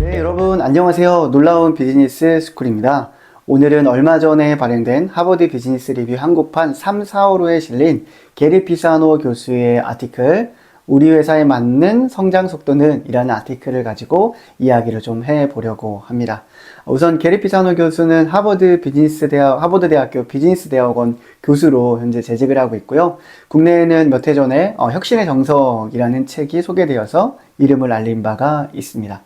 네, 여러분 안녕하세요. 놀라운 비즈니스 스쿨입니다. 오늘은 얼마 전에 발행된 하버드 비즈니스 리뷰 한국판 3, 4호로에 실린 게리 피사노 교수의 아티클 우리 회사에 맞는 성장 속도는 이라는 아티클을 가지고 이야기를 좀 해보려고 합니다. 우선 게리 피사노 교수는 하버드 비즈니스 대학, 하버드 대학교 비즈니스 대학원 교수로 현재 재직을 하고 있고요. 국내에는 몇 해 전에 어, 혁신의 정석이라는 책이 소개되어서 이름을 알린 바가 있습니다.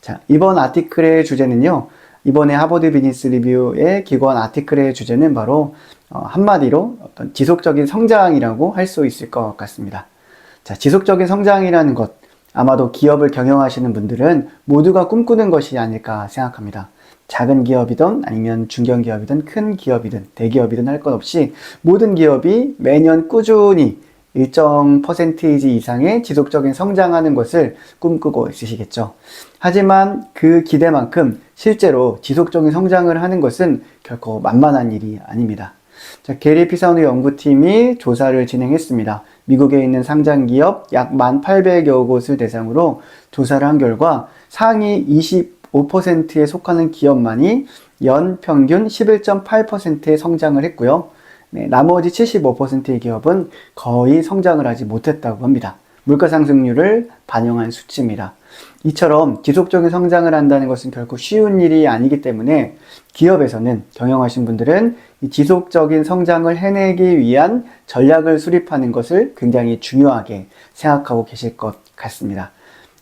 자, 이번 아티클의 주제는요. 이번에 하버드 비즈니스 리뷰의 기관 아티클의 주제는 바로 어, 한마디로 어떤 지속적인 성장이라고 할 수 있을 것 같습니다. 자, 지속적인 성장이라는 것 아마도 기업을 경영하시는 분들은 모두가 꿈꾸는 것이 아닐까 생각합니다. 작은 기업이든 아니면 중견 기업이든 큰 기업이든 대기업이든 할 것 없이 모든 기업이 매년 꾸준히 일정 퍼센테이지 이상의 지속적인 성장하는 것을 꿈꾸고 있으시겠죠. 하지만 그 기대만큼 실제로 지속적인 성장을 하는 것은 결코 만만한 일이 아닙니다. 자, 게리 피사노 연구팀이 조사를 진행했습니다. 미국에 있는 상장 기업 약 1,800여 곳을 대상으로 조사를 한 결과 상위 25%에 속하는 기업만이 연 평균 11.8%의 성장을 했고요. 네, 나머지 75%의 기업은 거의 성장을 하지 못했다고 합니다. 물가 상승률을 반영한 수치입니다. 이처럼 지속적인 성장을 한다는 것은 결코 쉬운 일이 아니기 때문에 기업에서는 경영하신 분들은 이 지속적인 성장을 해내기 위한 전략을 수립하는 것을 굉장히 중요하게 생각하고 계실 것 같습니다.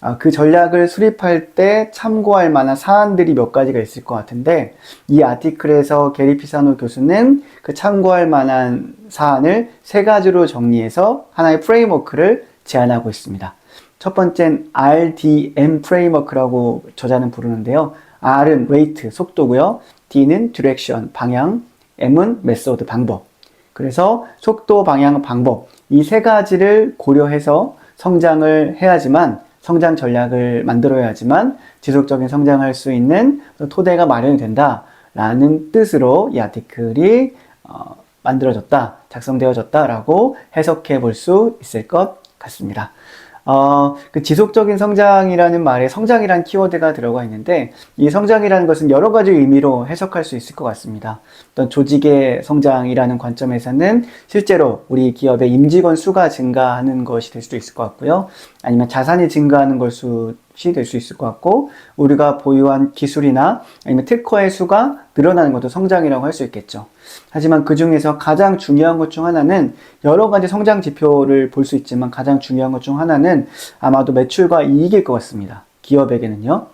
아, 그 전략을 수립할 때 참고할 만한 사안들이 몇 가지가 있을 것 같은데 이 아티클에서 게리 피사노 교수는 그 참고할 만한 사안을 세 가지로 정리해서 하나의 프레임워크를 제안하고 있습니다. 첫 번째는 RDM 프레임워크라고 저자는 부르는데요. R은 rate, 속도고요. D는 direction, 방향, M은 method, 방법. 그래서 속도, 방향, 방법 이 세 가지를 고려해서 성장을 해야지만 성장 전략을 만들어야지만 지속적인 성장할 수 있는 토대가 마련이 된다라는 뜻으로 이 아티클이 어, 만들어졌다, 작성되어졌다라고 해석해 볼 수 있을 것 같습니다. 어, 그 지속적인 성장이라는 말에 성장이라는 키워드가 들어가 있는데 이 성장이라는 것은 여러 가지 의미로 해석할 수 있을 것 같습니다. 어떤 조직의 성장이라는 관점에서는 실제로 우리 기업의 임직원 수가 증가하는 것이 될 수도 있을 것 같고요. 아니면 자산이 증가하는 것이 될 수 있을 것 같고 우리가 보유한 기술이나 아니면 특허의 수가 늘어나는 것도 성장이라고 할 수 있겠죠. 하지만 그 중에서 가장 중요한 것 중 하나는 여러 가지 성장 지표를 볼 수 있지만 가장 중요한 것 중 하나는 아마도 매출과 이익일 것 같습니다. 기업에게는요.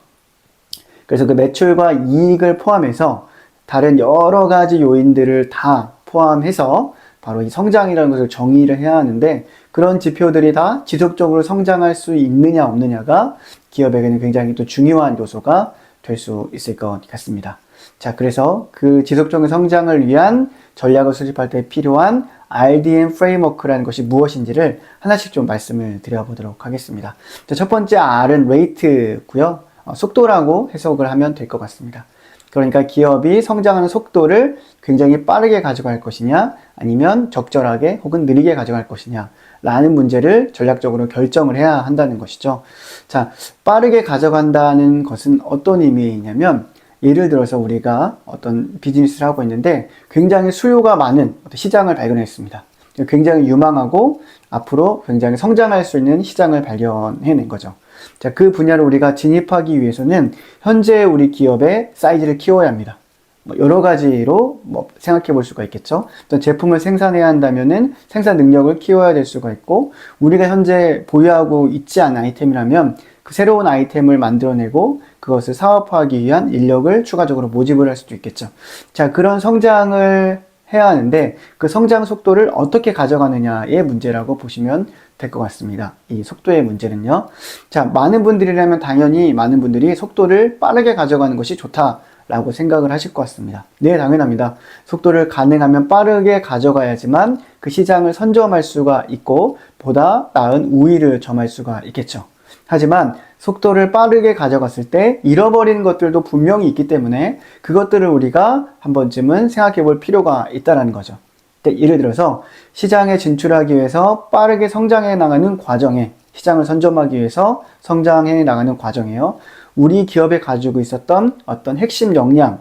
그래서 그 매출과 이익을 포함해서 다른 여러 가지 요인들을 다 포함해서 바로 이 성장이라는 것을 정의를 해야 하는데 그런 지표들이 다 지속적으로 성장할 수 있느냐 없느냐가 기업에게는 굉장히 또 중요한 요소가 될 수 있을 것 같습니다. 자, 그래서 그 지속적인 성장을 위한 전략을 수립할 때 필요한 RDM 프레임워크라는 것이 무엇인지를 하나씩 좀 말씀을 드려보도록 하겠습니다. 자, 첫 번째 R은 rate고요. 어, 속도라고 해석을 하면 될 것 같습니다. 그러니까 기업이 성장하는 속도를 굉장히 빠르게 가져갈 것이냐, 아니면 적절하게 혹은 느리게 가져갈 것이냐, 라는 문제를 전략적으로 결정을 해야 한다는 것이죠. 자, 빠르게 가져간다는 것은 어떤 의미이냐면, 예를 들어서 우리가 어떤 비즈니스를 하고 있는데 굉장히 수요가 많은 시장을 발견했습니다. 굉장히 유망하고 앞으로 굉장히 성장할 수 있는 시장을 발견해낸 거죠. 자, 그 분야를 우리가 진입하기 위해서는 현재 우리 기업의 사이즈를 키워야 합니다. 뭐 여러 가지로 뭐 생각해 볼 수가 있겠죠. 어떤 제품을 생산해야 한다면은 생산 능력을 키워야 될 수가 있고, 우리가 현재 보유하고 있지 않은 아이템이라면 그 새로운 아이템을 만들어내고 그것을 사업화하기 위한 인력을 추가적으로 모집을 할 수도 있겠죠. 자, 그런 성장을 해야 하는데 그 성장 속도를 어떻게 가져가느냐의 문제라고 보시면 될 것 같습니다. 이 속도의 문제는요. 자, 많은 분들이라면 당연히 많은 분들이 속도를 빠르게 가져가는 것이 좋다 라고 생각을 하실 것 같습니다. 네, 당연합니다. 속도를 가능하면 빠르게 가져가야지만 그 시장을 선점할 수가 있고 보다 나은 우위를 점할 수가 있겠죠. 하지만 속도를 빠르게 가져갔을 때 잃어버리는 것들도 분명히 있기 때문에 그것들을 우리가 한 번쯤은 생각해 볼 필요가 있다는 거죠. 예를 들어서 시장에 진출하기 위해서 빠르게 성장해 나가는 과정에 시장을 선점하기 위해서 성장해 나가는 과정이에요. 우리 기업에 가지고 있었던 어떤 핵심 역량,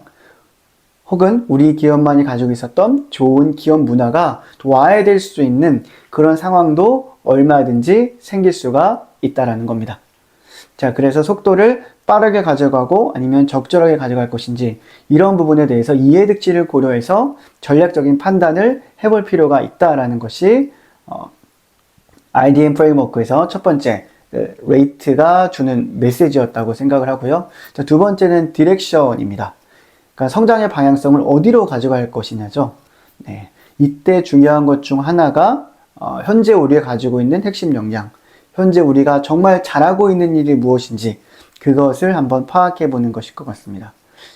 혹은 우리 기업만이 가지고 있었던 좋은 기업 문화가 와해될 수 있는 그런 상황도 얼마든지 생길 수가 있다라는 겁니다. 자, 그래서 속도를 빠르게 가져가고 아니면 적절하게 가져갈 것인지 이런 부분에 대해서 이해득지를 고려해서 전략적인 판단을 해볼 필요가 있다라는 것이 어, RDM 프레임워크에서 첫 번째 그, 레이트가 주는 메시지였다고 생각을 하고요. 자, 두 번째는 디렉션입니다. 그러니까 성장의 방향성을 어디로 가져갈 것이냐죠. 네. 이때 중요한 것 중 하나가 어, 현재 우리가 가지고 있는 핵심 역량, 현재 우리가 정말 잘하고 있는 일이 무엇인지 그것을 한번 파악해 보는 것일 것 같습니다.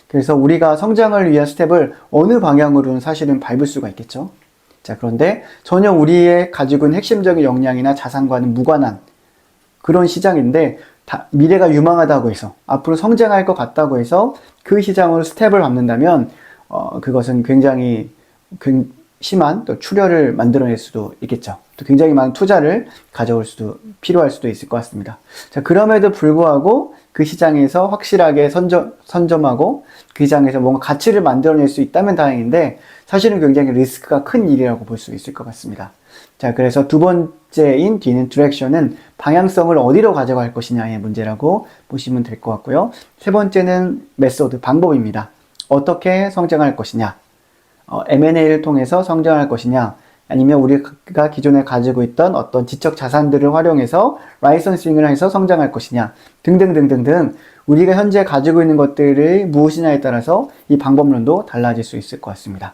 그래서 우리가 성장을 위한 스텝을 어느 방향으로는 사실은 밟을 수가 있겠죠. 자, 그런데 전혀 우리의 가지고 있는 핵심적인 역량이나 자산과는 무관한 그런 시장인데 미래가 유망하다고 해서 앞으로 성장할 것 같다고 해서 그 시장으로 스텝을 밟는다면 어, 그것은 굉장히 심한 또 출혈을 만들어낼 수도 있겠죠. 또 굉장히 많은 투자를 가져올 수도 필요할 수도 있을 것 같습니다. 자 그럼에도 불구하고 그 시장에서 확실하게 선점, 선점하고 그 시장에서 뭔가 가치를 만들어낼 수 있다면 다행인데 사실은 굉장히 리스크가 큰 일이라고 볼 수 있을 것 같습니다. 자, 그래서 두 번째인 뒤는 디렉션은 방향성을 어디로 가져갈 것이냐의 문제라고 보시면 될 것 같고요. 세 번째는 메소드, 방법입니다. 어떻게 성장할 것이냐, 어, M&A를 통해서 성장할 것이냐, 아니면 우리가 기존에 가지고 있던 어떤 지적 자산들을 활용해서 라이선싱을 해서 성장할 것이냐, 등등등등등 우리가 현재 가지고 있는 것들이 무엇이냐에 따라서 이 방법론도 달라질 수 있을 것 같습니다.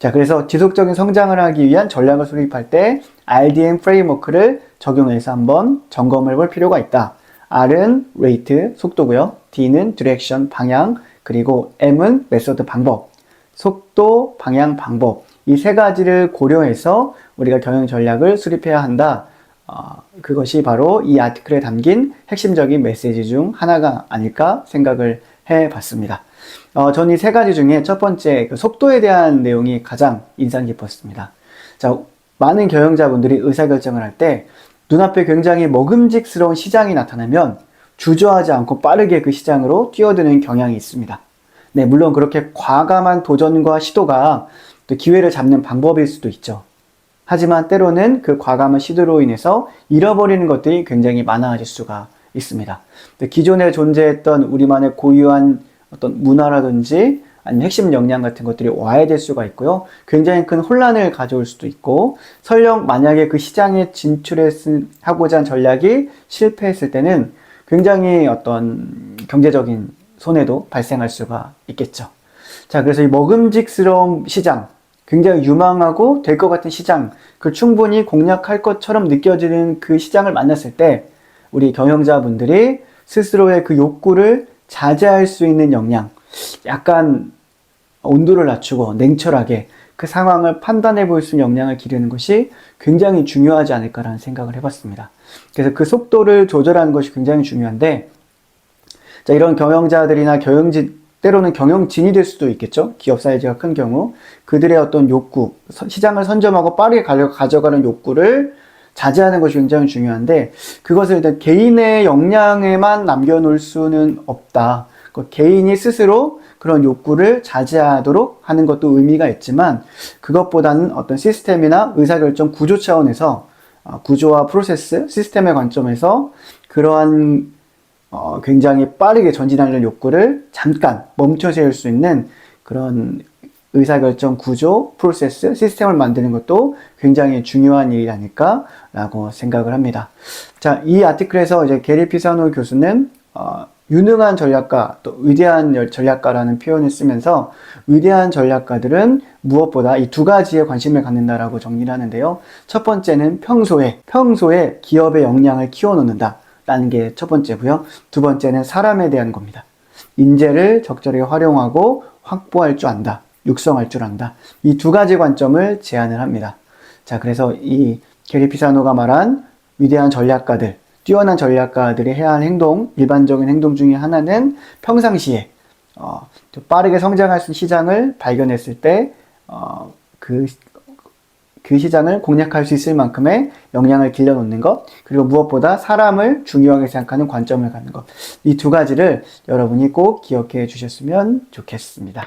자, 그래서 지속적인 성장을 하기 위한 전략을 수립할 때 RDM 프레임워크를 적용해서 한번 점검을 볼 필요가 있다. R은 레이트, 속도고요. D는 디렉션, 방향, 그리고 M은 메소드, 방법. 속도, 방향, 방법. 이 세 가지를 고려해서 우리가 경영 전략을 수립해야 한다. 어, 그것이 바로 이 아티클에 담긴 핵심적인 메시지 중 하나가 아닐까 생각을 해 봤습니다. 어, 전 이 세 가지 중에 첫 번째 그 속도에 대한 내용이 가장 인상 깊었습니다. 자, 많은 경영자분들이 의사결정을 할 때 눈앞에 굉장히 먹음직스러운 시장이 나타나면 주저하지 않고 빠르게 그 시장으로 뛰어드는 경향이 있습니다. 네, 물론 그렇게 과감한 도전과 시도가 또 기회를 잡는 방법일 수도 있죠. 하지만 때로는 그 과감한 시도로 인해서 잃어버리는 것들이 굉장히 많아질 수가 있습니다. 기존에 존재했던 우리만의 고유한 어떤 문화라든지 아니면 핵심 역량 같은 것들이 와야 될 수가 있고요. 굉장히 큰 혼란을 가져올 수도 있고, 설령 만약에 그 시장에 진출하고자 한 전략이 실패했을 때는 굉장히 어떤 경제적인 손해도 발생할 수가 있겠죠. 자, 그래서 이 먹음직스러운 시장, 굉장히 유망하고 될 것 같은 시장, 그 충분히 공략할 것처럼 느껴지는 그 시장을 만났을 때, 우리 경영자분들이 스스로의 그 욕구를 자제할 수 있는 역량, 약간 온도를 낮추고 냉철하게 그 상황을 판단해 볼 수 있는 역량을 기르는 것이 굉장히 중요하지 않을까라는 생각을 해봤습니다. 그래서 그 속도를 조절하는 것이 굉장히 중요한데, 자, 이런 경영자들이나 경영진, 때로는 경영진이 될 수도 있겠죠. 기업 사이즈가 큰 경우. 그들의 어떤 욕구, 시장을 선점하고 빠르게 가져가는 욕구를 자제하는 것이 굉장히 중요한데 그것을 일단 개인의 역량에만 남겨놓을 수는 없다. 그 개인이 스스로 그런 욕구를 자제하도록 하는 것도 의미가 있지만 그것보다는 어떤 시스템이나 의사결정 구조 차원에서 어, 구조와 프로세스, 시스템의 관점에서 그러한 어, 굉장히 빠르게 전진하는 욕구를 잠깐 멈춰 세울 수 있는 그런 의사결정 구조, 프로세스, 시스템을 만드는 것도 굉장히 중요한 일이 아닐까라고 생각을 합니다. 자, 이 아티클에서 이제 게리 피사노 교수는 어, 유능한 전략가, 또 위대한 전략가라는 표현을 쓰면서 위대한 전략가들은 무엇보다 이 두 가지에 관심을 갖는다라고 정리를 하는데요. 첫 번째는 평소에, 평소에 기업의 역량을 키워놓는다. 라는 게 첫 번째고요. 두 번째는 사람에 대한 겁니다. 인재를 적절히 활용하고 확보할 줄 안다. 육성할 줄 안다. 이 두 가지 관점을 제안을 합니다. 자, 그래서 이 게리 피사노가 말한 위대한 전략가들, 뛰어난 전략가들이 해야 할 행동, 일반적인 행동 중에 하나는 평상시에 어, 빠르게 성장할 수 있는 시장을 발견했을 때, 어, 그 그 시장을 공략할 수 있을 만큼의 역량을 길러놓는 것, 그리고 무엇보다 사람을 중요하게 생각하는 관점을 갖는 것. 이 두 가지를 여러분이 꼭 기억해 주셨으면 좋겠습니다.